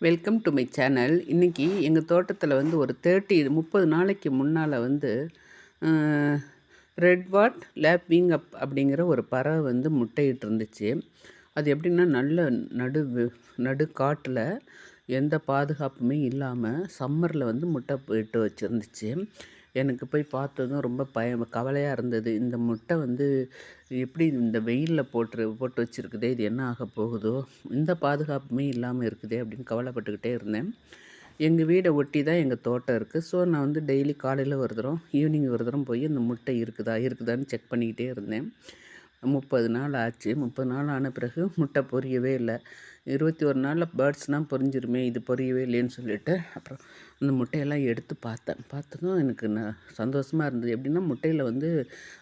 Welcome to my channel இன்றைக்கி எங்கள் தோட்டத்தில் வந்து ஒரு தேர்ட்டி முப்பது நாளைக்கு முன்னால் வந்து ரெட் வாட் லேப்பிங் அப் அப்படிங்கிற ஒரு பறவை வந்து முட்டையிட்டு இருந்துச்சு. அது எப்படின்னா நல்ல நடு நடு காட்டில் எந்த பாதுகாப்புமே இல்லாமல் சம்மரில் வந்து முட்டை போயிட்டு வச்சுருந்துச்சு. எனக்கு போய் பார்த்ததும் ரொம்ப பயம் கவலையாக இருந்தது. இந்த முட்டை வந்து எப்படி இந்த வெயிலில் போட்டு போட்டு வச்சுருக்குதே இது என்ன ஆக போகுதோ இந்த பாதுகாப்புமே இல்லாமல் இருக்குதே அப்படின்னு கவலைப்பட்டுக்கிட்டே இருந்தேன். எங்கள் வீடை ஒட்டி தான் எங்கள் தோட்டம் இருக்குது ஸோ நான் வந்து டெய்லி காலையில் ஒரு தரம் ஈவினிங் ஒரு தரம் போய் இந்த முட்டை இருக்குதா இருக்குதான்னு செக் பண்ணிக்கிட்டே இருந்தேன். முப்பது நாள் ஆச்சு. முப்பது நாள் ஆன பிறகு முட்டை பொரியவே இல்லை. இருபத்தி ஒரு நாளில் பேர்ட்ஸ்னால் பொரிஞ்சிருமே இது பொரியவே இல்லைன்னு சொல்லிட்டு அப்புறம் அந்த முட்டையெல்லாம் எடுத்து பார்த்தேன். பார்த்ததும் எனக்கு ந சந்தோஷமாக இருந்தது. எப்படின்னா முட்டையில் வந்து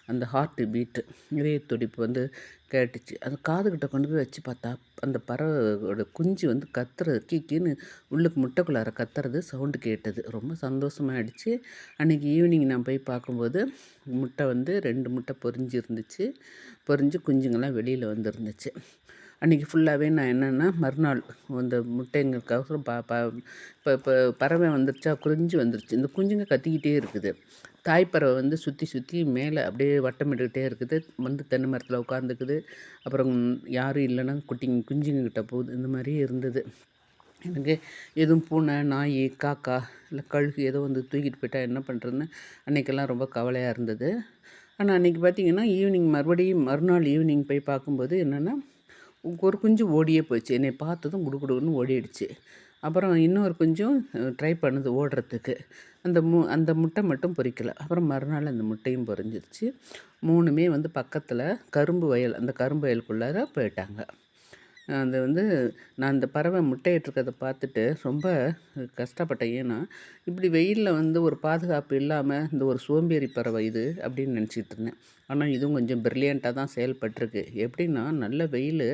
அந்த ஹார்ட்டு பீட்டு இதய துடிப்பு வந்து கேட்டுச்சு. அது காதுகிட்ட கொண்டு போய் வச்சு பார்த்தா அந்த பறவையோட குஞ்சு வந்து கத்துறது கீக்கின்னு உள்ளுக்கு முட்டைக்குள்ளார கத்துறது சவுண்டு கேட்டது. ரொம்ப சந்தோஷமாகிடுச்சு அன்றைக்கி ஈவினிங் நான் போய் பார்க்கும்போது முட்டை வந்து ரெண்டு முட்டை பொரிஞ்சு இருந்துச்சு பொரிஞ்சு குஞ்சுங்கள்லாம் வெளியில் வந்துருந்துச்சு. அன்றைக்கி ஃபுல்லாகவே நான் என்னென்னா மறுநாள் அந்த முட்டைங்களுக்கோசரம் பா பா இப்போ இப்போ பறவை வந்துருச்சா குஞ்சு வந்துருச்சு. இந்த குஞ்சுங்க கத்திக்கிட்டே இருக்குது. தாய்ப்பறவை வந்து சுற்றி சுற்றி மேலே அப்படியே வட்டமிட்டுக்கிட்டே இருக்குது. வந்து தென்னை மரத்தில் உட்காந்துக்குது. அப்புறம் யாரும் இல்லைன்னா குட்டிங்க குஞ்சுங்கக்கிட்ட போகுது இந்த மாதிரி இருந்தது. எனக்கு எதுவும் பூனை நாய் காக்கா இல்லை கழுகு ஏதோ வந்து தூக்கிட்டு போயிட்டால் என்ன பண்ணுறதுன்னு அன்றைக்கெல்லாம் ரொம்ப கவலையாக இருந்தது. ஆனால் அன்றைக்கி பார்த்திங்கன்னா ஈவினிங் மறுபடியும் மறுநாள் ஈவினிங் போய் பார்க்கும்போது என்னென்னா ஒரு குஞ்சு ஓடியே போச்சு. என்னை பார்த்ததும் குடுகுடுன்னு ஓடிடுச்சு. அப்புறம் இன்னொரு குஞ்சும் ட்ரை பண்ணுது ஓடுறதுக்கு. அந்த மு அந்த முட்டை மட்டும் பொறிக்கலை. அப்புறம் மறுநாள் அந்த முட்டையும் பொறிஞ்சிருச்சு. மூணுமே வந்து பக்கத்தில் கரும்பு வயல் அந்த கரும்பு வயலுக்குள்ளார போயிட்டாங்க. அது வந்து நான் அந்த பறவை முட்டையிட்டுருக்கதை பார்த்துட்டு ரொம்ப கஷ்டப்பட்டேன். ஏன்னா இப்படி வெயிலில் வந்து ஒரு பாதுகாப்பு இல்லாமல் இந்த ஒரு சோம்பேறி பறவை இது அப்படின்னு நினச்சிட்டு இருந்தேன். ஆனால் இதுவும் கொஞ்சம் ப்ரில்லியண்ட்டாக தான் செயல்பட்டிருக்கு. எப்படின்னா நல்ல வெயில்.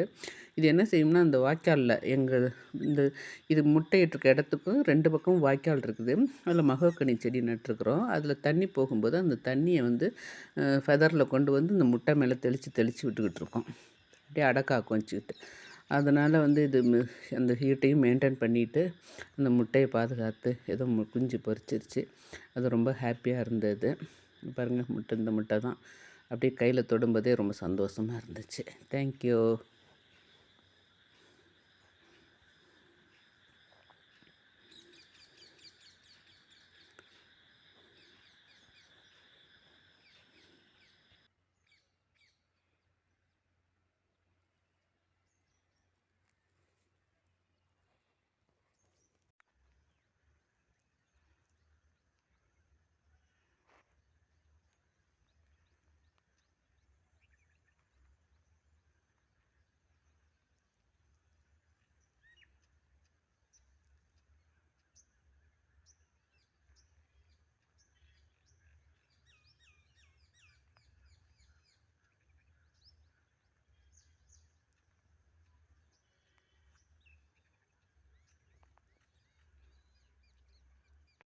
இது என்ன செய்யும்னா அந்த வாய்க்காலில் எங்கள் இந்த இது முட்டையிட்டிருக்க இடத்துக்கும் ரெண்டு பக்கமும் வாய்க்கால் இருக்குது. அதில் மகக்கனி செடி நட்டுருக்குறோம். அதில் தண்ணி போகும்போது அந்த தண்ணியை வந்து ஃபெதரில் கொண்டு வந்து இந்த முட்டை மேலே தெளித்து தெளித்து விட்டுக்கிட்டு இருக்கோம். அப்படியே அடக்காக்கும் வச்சுக்கிட்டு அதனால் வந்து இது அந்த ஹீட்டையும் மெயின்டைன் பண்ணிவிட்டு அந்த முட்டையை பாதுகாத்து ஏதோ குஞ்சு பொறிச்சிருச்சு அது ரொம்ப ஹாப்பியாக இருந்தது. பாருங்கள் முட்டை இந்த முட்டை தான். அப்படியே கையில் தொடும்போதே ரொம்ப சந்தோஷமாக இருந்துச்சு. தேங்க்யூ